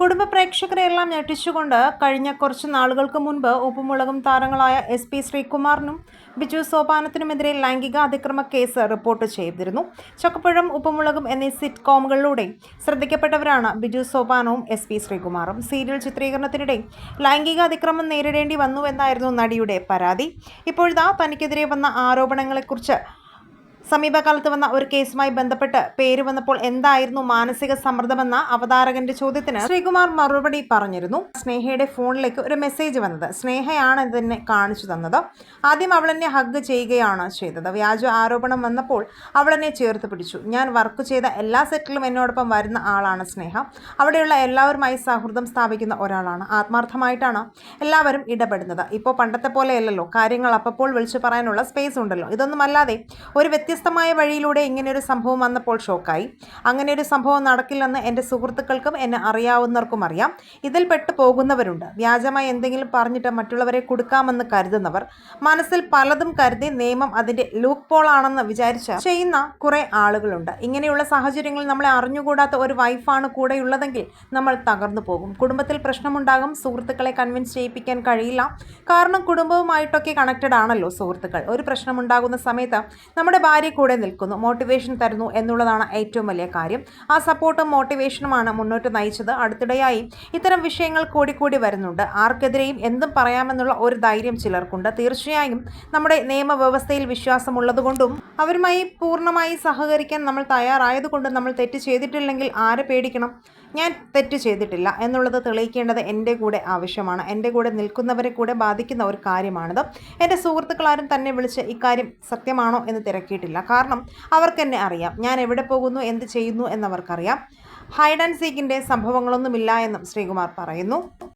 കുടുംബ പ്രേക്ഷകരെയെല്ലാം ഞെട്ടിച്ചുകൊണ്ട് കഴിഞ്ഞ കുറച്ച് നാളുകൾക്ക് മുൻപ് ഉപ്പുമുളകും താരങ്ങളായ എസ് പി ശ്രീകുമാറിനും ബിജു സോപാനത്തിനുമെതിരെ ലൈംഗിക അതിക്രമ കേസ് റിപ്പോർട്ട് ചെയ്തിരുന്നു. ചക്കപ്പഴം ഉപ്പുമുളകും എന്നീ സിറ്റ്കോമുകളിലൂടെ ശ്രദ്ധിക്കപ്പെട്ടവരാണ് ബിജു സോപാനവും എസ് പി ശ്രീകുമാറും. സീരിയൽ ചിത്രീകരണത്തിനിടെ ലൈംഗിക അതിക്രമം നേരിടേണ്ടി വന്നുവെന്നായിരുന്നു നടിയുടെ പരാതി. ഇപ്പോഴിതാ തനിക്കെതിരെ വന്ന ആരോപണങ്ങളെക്കുറിച്ച് സമീപകാലത്ത് വന്ന ഒരു കേസുമായി ബന്ധപ്പെട്ട് പേര് വന്നപ്പോൾ എന്തായിരുന്നു മാനസിക സമ്മർദ്ദമെന്ന അവതാരകന്റെ ചോദ്യത്തിന് ശ്രീകുമാർ മറുപടി പറഞ്ഞിരുന്നു. സ്നേഹയുടെ ഫോണിലേക്ക് ഒരു മെസ്സേജ് വന്നത്. സ്നേഹയാണ് ഇതിനെ കാണിച്ചു തന്നത്. ആദ്യം അവൾ എന്നെ ഹഗ് ചെയ്യുകയാണ് ചെയ്തത്. വ്യാജ ആരോപണം വന്നപ്പോൾ അവൾ എന്നെ ചേർത്ത് പിടിച്ചു. ഞാൻ വർക്ക് ചെയ്ത എല്ലാ സെറ്റിലും എന്നോടൊപ്പം വരുന്ന ആളാണ് സ്നേഹ. അവിടെയുള്ള എല്ലാവരുമായി സൗഹൃദം സ്ഥാപിക്കുന്ന ഒരാളാണ്. ആത്മാർത്ഥമായിട്ടാണ് എല്ലാവരും ഇടപെടുന്നത്. ഇപ്പോൾ പണ്ടത്തെ പോലെയല്ലല്ലോ കാര്യങ്ങൾ അപ്പോൾ വിളിച്ചു പറയാനുള്ള സ്പേസ് ഉണ്ടല്ലോ. ഇതൊന്നുമല്ലാതെ ഒരു വ്യത്യസ്തമായ വഴിയിലൂടെ ഇങ്ങനെയൊരു സംഭവം വന്നപ്പോൾ ഷോക്കായി. അങ്ങനെ ഒരു സംഭവം നടക്കില്ലെന്ന് എന്റെ സുഹൃത്തുക്കൾക്കും എന്നെ അറിയാവുന്നവർക്കും അറിയാം. ഇതിൽ പെട്ടു പോകുന്നവരുണ്ട്. വ്യാജമായി എന്തെങ്കിലും പറഞ്ഞിട്ട് മറ്റുള്ളവരെ കൊടുക്കാമെന്ന് കരുതുന്നവർ. മനസ്സിൽ പലതും കരുതി നിയമം അതിന്റെ ലൂപ്പ് പോളാണെന്ന് വിചാരിച്ച ചെയ്യുന്ന കുറേ ആളുകളുണ്ട്. ഇങ്ങനെയുള്ള സാഹചര്യങ്ങളിൽ നമ്മളെ അറിഞ്ഞുകൂടാത്ത ഒരു വൈഫാണ് കൂടെയുള്ളതെങ്കിൽ നമ്മൾ തകർന്നു പോകും. കുടുംബത്തിൽ പ്രശ്നമുണ്ടാകും. സുഹൃത്തുക്കളെ കൺവിൻസ് ചെയ്യിപ്പിക്കാൻ കഴിയില്ല. കാരണം കുടുംബവുമായിട്ടൊക്കെ കണക്റ്റഡ് ആണല്ലോ സുഹൃത്തുക്കൾ. ഒരു പ്രശ്നമുണ്ടാകുന്ന സമയത്ത് നമ്മുടെ ഭാര്യ കൂടെ നിൽക്കുന്നു. മോട്ടിവേഷൻ തരുന്നു എന്നുള്ളതാണ് ഏറ്റവും വലിയ കാര്യം. ആ സപ്പോർട്ടും മോട്ടിവേഷനുമാണ് മുന്നോട്ട് നയിച്ചത്. അടുത്തിടെയായി ഇത്തരം വിഷയങ്ങൾ കൂടിക്കൂടി വരുന്നുണ്ട്. ആർക്കെതിരെയും എന്തും പറയാമെന്നുള്ള ഒരു ധൈര്യം ചിലർക്കുണ്ട്. തീർച്ചയായും നമ്മുടെ നിയമവ്യവസ്ഥയിൽ വിശ്വാസമുള്ളതുകൊണ്ടും അവരുമായി പൂർണമായി സഹകരിക്കാൻ നമ്മൾ തയ്യാറായതുകൊണ്ടും നമ്മൾ തെറ്റ് ചെയ്തിട്ടില്ലെങ്കിൽ ആരെ പേടിക്കണം? ഞാൻ തെറ്റ് ചെയ്തിട്ടില്ല എന്നുള്ളത് തെളിയിക്കേണ്ടത് എന്റെ കൂടെ ആവശ്യമാണ്. എന്റെ കൂടെ നിൽക്കുന്നവരെ കൂടെ ബാധിക്കുന്ന ഒരു കാര്യമാണിത്. എന്റെ സുഹൃത്തുക്കളാരും തന്നെ വിളിച്ച് ഇക്കാര്യം സത്യമാണോ എന്ന് തിരക്കിയിട്ടില്ല. കാരണം അവർക്കെന്നെ അറിയാം. ഞാൻ എവിടെ പോകുന്നു എന്ത് ചെയ്യുന്നു എന്നവർക്കറിയാം. ഹൈഡ് ആൻഡ് സീക്കിന്റെ സംഭവങ്ങളൊന്നുമില്ല എന്നും ശ്രീകുമാർ പറയുന്നു.